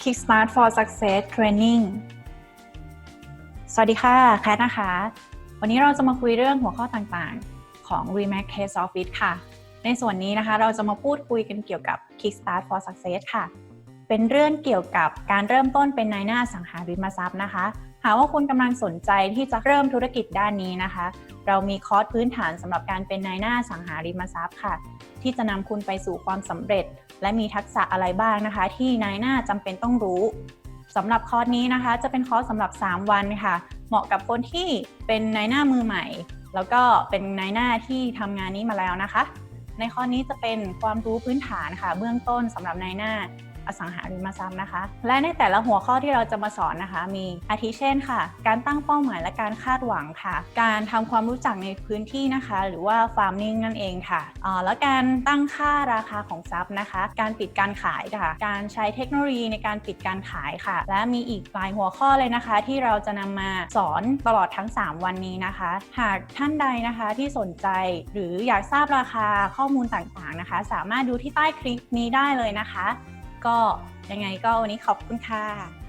Kickstart for Success Training สวัสดีค่ะ แคทนะคะ วันนี้เราจะมาคุยเรื่องหัวข้อต่างๆ ของ Remax Case Office ค่ะ ในส่วนนี้นะคะ เราจะมาพูดคุยกันเกี่ยวกับ Kickstart for Success ค่ะ เป็นเรื่องเกี่ยวกับการเริ่มต้นเป็นนายหน้าสังหาริมทรัพย์นะคะ หากว่าคุณกำลังสนใจที่จะเริ่มธุรกิจด้านนี้นะคะ เรามีคอร์สพื้นฐานสำหรับการเป็นนายหน้าสังหาริมทรัพย์ค่ะ ที่จะนำคุณไปสู่ความสำเร็จ และมีทักษะอะไรบ้างนะคะ ที่นายหน้าจำเป็นต้องรู้สำหรับคอร์สนี้นะคะ จะเป็นคอร์สสำหรับ 3 วันค่ะ เหมาะกับคนที่เป็นนายหน้ามือใหม่ แล้วก็เป็นนายหน้าที่ทำงานนี้มาแล้วนะคะ ในคอร์สนี้จะเป็นความรู้พื้นฐานค่ะ เบื้องต้นสำหรับนายหน้า อสังหาริมทรัพย์นะคะ และในแต่ละหัวข้อที่เราจะมาสอนนะคะ มีอาทิเช่นค่ะ การตั้งเป้าหมายและการคาดหวังค่ะ การทำความรู้จักในพื้นที่นะคะ หรือว่า farming นั่นเองค่ะอ่าแล้วการตั้งค่าราคาของทรัพย์นะคะ การปิดการขายค่ะ การใช้เทคโนโลยีในการปิดการขายค่ะ และมีอีกหลายหัวข้อเลยนะคะ ที่เราจะนำมาสอนตลอดทั้ง 3 วันนี้นะคะ หากท่านใดนะคะที่สนใจหรืออยากทราบราคาข้อมูลต่างๆนะคะ สามารถดูที่ใต้คลิปนี้ได้เลยนะคะ ก็ยังไงก็วันนี้ขอบคุณค่ะ